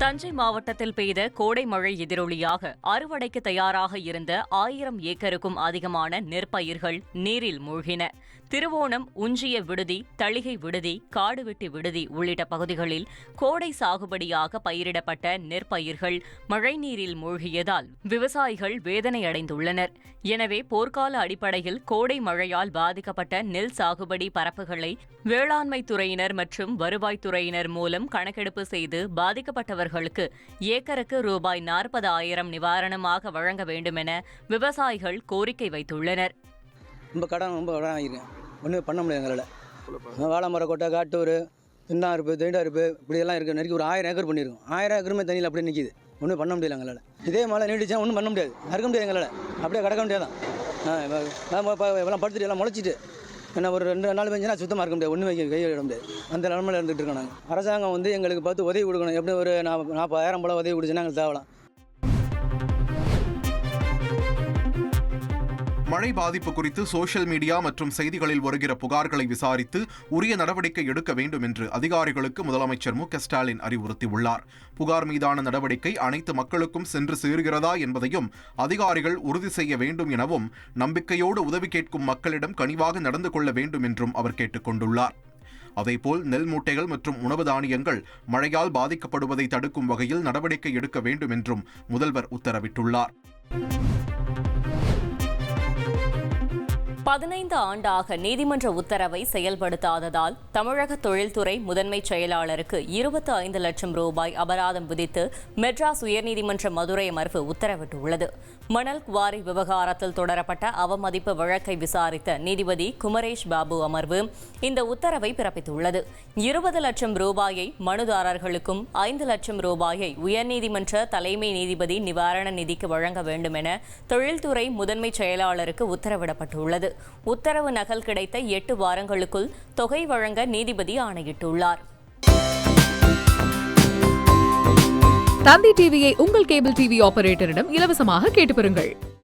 தஞ்சை மாவட்டத்தில் பெய்த கோடை மழை எதிரொலியாக அறுவடைக்கு தயாராக இருந்த ஆயிரம் ஏக்கருக்கும் அதிகமான நெற்பயிர்கள் நீரில் மூழ்கின. திருவோணம் உஞ்சிய விடுதி தளிகை விடுதி காடுவெட்டி விடுதி உள்ளிட்ட பகுதிகளில் கோடை சாகுபடியாக பயிரிடப்பட்ட நெற்பயிர்கள் மழைநீரில் மூழ்கியதால் விவசாயிகள் வேதனை அடைந்துள்ளனர் எனவே போர்க்கால அடிப்படையில் கோடை மழையால் பாதிக்கப்பட்ட நெல் சாகுபடி பரப்புகளை வேளாண்மை துறையினர் மற்றும் வருவாய்த்துறையினர் மூலம் கணக்கெடுப்பு செய்து பாதிக்கப்பட்டவர்களுக்கு ஏக்கருக்கு ரூபாய் நாற்பது ஆயிரம் நிவாரணமாக வழங்க வேண்டுமென விவசாயிகள் கோரிக்கை வைத்துள்ளனர். ரொம்ப கடன் ரொம்ப கடன் ஆகிருக்கேன் ஒன்றும் பண்ண முடியாது எங்களால். வாழை மரம் கொட்டை காட்டூர் திண்டாருப்பு தேண்டாருப்பு இப்படியெல்லாம் இருக்குது நெருக்கி ஒரு ஆயிரம் ஏக்கர் பண்ணியிருக்கோம். ஆயிரம் ஏக்கருமே தண்ணியில் அப்படியே நிற்கிது ஒன்றும் பண்ண முடியல எங்களால். இதே மழை நீடிச்சா ஒன்றும் பண்ண முடியாது. அறுக்க முடியாது எங்களால். அப்படியே கிடக்க முடியாதான் ஆ இப்போ எல்லாம் படுத்துட்டு எல்லாம் முளைச்சிட்டு என்ன ஒரு ரெண்டு நாள் பெஞ்சுனா சுத்தமாக இருக்க முடியாது. ஒன்றும் வைக்க விட முடியாது. அந்த நிலமையில இருந்துகிட்டு இருக்கோம் நாங்கள் அரசாங்கம் வந்து எங்களுக்கு பார்த்து உதவி கொடுக்கணும். எப்படி ஒரு நாற்பதாயிரம் போல உதவி கொடுச்சுன்னா எங்களுக்கு தேவலாம். மழை பாதிப்பு குறித்து சோஷியல் மீடியா மற்றும் செய்திகளில் வருகிற புகார்களை விசாரித்து உரிய நடவடிக்கை எடுக்க வேண்டும் என்று அதிகாரிகளுக்கு முதலமைச்சர் மு ஸ்டாலின் அறிவுறுத்தியுள்ளார். புகார் மீதான நடவடிக்கை அனைத்து மக்களுக்கும் சென்று சேருகிறதா என்பதையும் அதிகாரிகள் உறுதி செய்ய வேண்டும் எனவும் நம்பிக்கையோடு உதவி கேட்கும் மக்களிடம் கனிவாக நடந்து கொள்ள வேண்டும் என்றும் அவர் கேட்டுக் கொண்டுள்ளார். அதேபோல் நெல் மூட்டைகள் மற்றும் உணவு தானியங்கள் மழையால் பாதிக்கப்படுவதை தடுக்கும் வகையில் நடவடிக்கை எடுக்க வேண்டும் என்றும் முதல்வர் உத்தரவிட்டுள்ளார். பதினைந்து ஆண்டாக நீதிமன்ற உத்தரவை செயல்படுத்தாததால் தமிழக தொழில்துறை முதன்மை செயலாளருக்கு இருபத்தி ஐந்து லட்சம் ரூபாய் அபராதம் விதித்து மெட்ராஸ் உயர்நீதிமன்ற மதுரை அமர்வு உத்தரவிட்டுள்ளது. மணல் குவாரி விவகாரத்தில் தொடரப்பட்ட அவமதிப்பு வழக்கை விசாரித்த நீதிபதி குமரேஷ் பாபு அமர்வு இந்த உத்தரவை பிறப்பித்துள்ளது. இருபது லட்சம் ரூபாயை மனுதாரர்களுக்கும் ஐந்து லட்சம் ரூபாயை உயர்நீதிமன்ற தலைமை நீதிபதி நிவாரண நிதிக்கு வழங்க வேண்டும் என தொழில்துறை முதன்மை செயலாளருக்கு உத்தரவிடப்பட்டுள்ளது. உத்தரவு நகல் கிடைத்த எட்டு வாரங்களுக்குள் தொகை வழங்க நீதிபதி ஆணையிட்டுள்ளார். தந்தி டிவியை உங்கள் கேபிள் டிவி ஆபரேட்டரிடம் இலவசமாக கேட்டு பெறுங்கள்.